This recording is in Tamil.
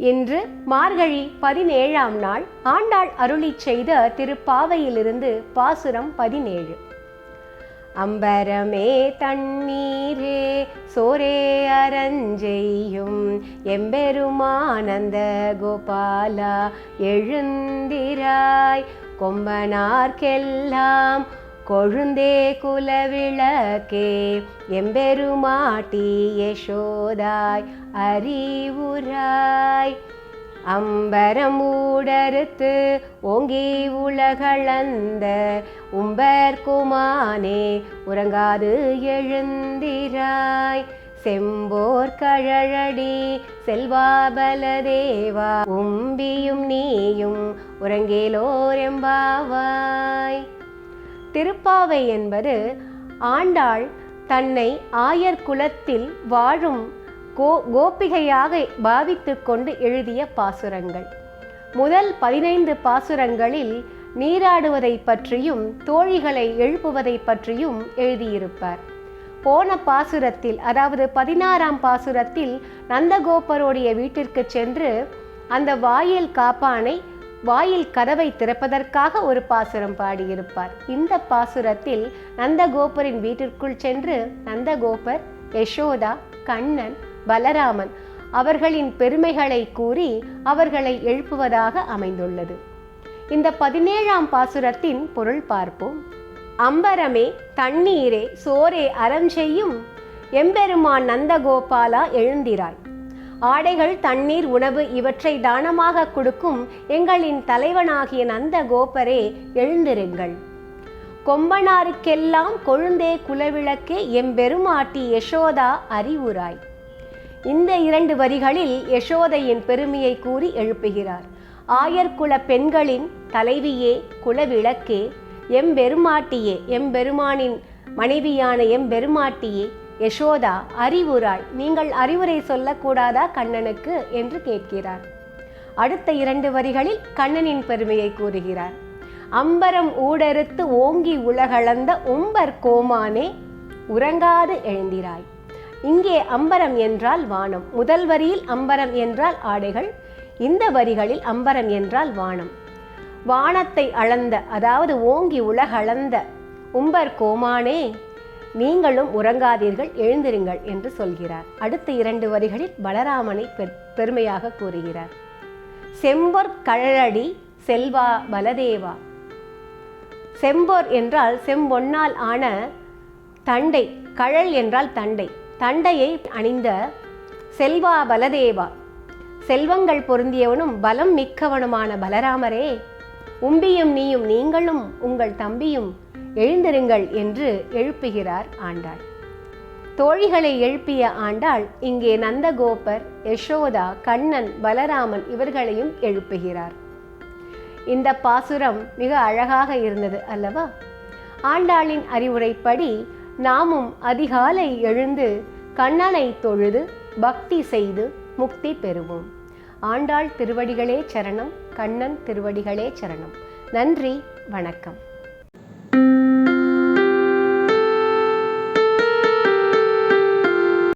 இன்று மார்கழி பதினேழாம் நாள் ஆண்டாள் அருளி செய்த திருப்பாவையிலிருந்து பாசுரம் பதினேழு. அம்பரமே தண்ணீரே சோரே அரஞ்செய்யும் எம்பெருமானந்த கோபாலா எழுந்திராய் கொம்பனார்க்கெல்லாம் கொழுந்தே குலவிளக்கே எம்பெருமாட்டி யசோதாய் அறிவுராய். அம்பரம் ஊடறுத்து ஓங்கி உலகளந்த உம்பர்குமானே உறங்காது எழுந்திராய். செம்போர் கழழடி செல்வாபலதேவா உம்பியும் நீயும் உறங்கேலோரெம்பாவாய் திருப்பாவை என்பது ஆண்டாள் தன்னை ஆயர் குலத்தில் வாழும் கோ கோபிகையாக பாவித்து கொண்டு எழுதிய பாசுரங்கள். முதல் பதினைந்து பாசுரங்களில் நீராடுவதை பற்றியும் தோழிகளை எழுப்புவதை பற்றியும் எழுதியிருப்பார். போன பாசுரத்தில் அதாவது பதினாறாம் பாசுரத்தில் நந்தகோபருடைய வீட்டிற்கு சென்று அந்த வாயில் காப்பானை வாயில் கதவை திறப்பதற்காக ஒரு பாசுரம் பாடியிருப்பார். இந்த பாசுரத்தில் நந்தகோபரின் வீட்டிற்குள் சென்று நந்தகோபர் யசோதா கண்ணன் பலராமன் அவர்களின் பெருமைகளை கூறி அவர்களை எழுப்புவதாக அமைந்துள்ளது. இந்த பதினேழாம் பாசுரத்தின் பொருள் பார்ப்போம். அம்பரமே தண்ணீரே சோரே அறம் செய்யும் எம்பெருமான் நந்தகோபாலா எழுந்திராய். ஆடைகள் தண்ணீர் உணவு இவற்றை தானமாக கொடுக்கும் எங்களின் தலைவனாகிய நந்த கோபரே எழுந்திருங்கள். கொம்பனாருக்கெல்லாம் கொழுந்தே குலவிளக்கே எம்பெருமாட்டி யசோதா அறிவுராய். இந்த இரண்டு வரிகளில் யசோதையின் பெருமையை கூறி எழுப்புகிறார். ஆயர்குல பெண்களின் தலைவியே குலவிளக்கே எம்பெருமாட்டியே எம்பெருமானின் மனைவியான எம்பெருமாட்டியே யசோதா அறிவுராய் நீங்கள் அறிவுரை சொல்லக்கூடாதா கண்ணனுக்கு? என்று கேட்கிறார். அடுத்த இரண்டு வரிகளில் கண்ணனின் பெருமையை கூறுகிறார். அம்பரம் ஊடறுத்து ஓங்கி உலகளந்த உம்பர் கோமானே உறங்காது எழுந்திராய். இங்கே அம்பரம் என்றால் வானம் முதல் வரியில் அம்பரம் என்றால் ஆடைகள் இந்த வரிகளில் அம்பரம் என்றால் வானம். வானத்தை அளந்த அதாவது ஓங்கி உலகளந்த உம்பர் கோமானே நீங்களும் உறங்காதீர்கள் எழுந்திருங்கள் என்று சொல்கிறார். அடுத்த இரண்டு வரிகளில் பலராமனை பெருமையாக கூறுகிறார். செம்பொற் கழலடி செல்வா பலதேவா. செம்பொர் என்றால் செம்பொன்னால் ஆன தண்டை கழல் என்றால் தண்டை. தண்டையை அணிந்த செல்வா பலதேவா. செல்வங்கள் பொருந்தியவனும் பலம் மிக்கவனுமான பலராமரே உம்பியும் நீயும் நீங்களும் உங்கள் தம்பியும் எழுந்திருங்கள் என்று எழுப்புகிறார் ஆண்டாள். தோழிகளை எழுப்பிய ஆண்டாள் இங்கே நந்தகோபர் யசோதா கண்ணன் பலராமன் இவர்களையும் எழுப்புகிறார். இந்த பாசுரம் மிக அழகாக இருந்தது அல்லவா? ஆண்டாளின் அறிவுரைப்படி நாமும் அதிகாலை எழுந்து கண்ணனை தொழுது பக்தி செய்து முக்தி பெறுவோம். ஆண்டாள் திருவடிகளே சரணம் கண்ணன் திருவடிகளே சரணம். நன்றி வணக்கம்.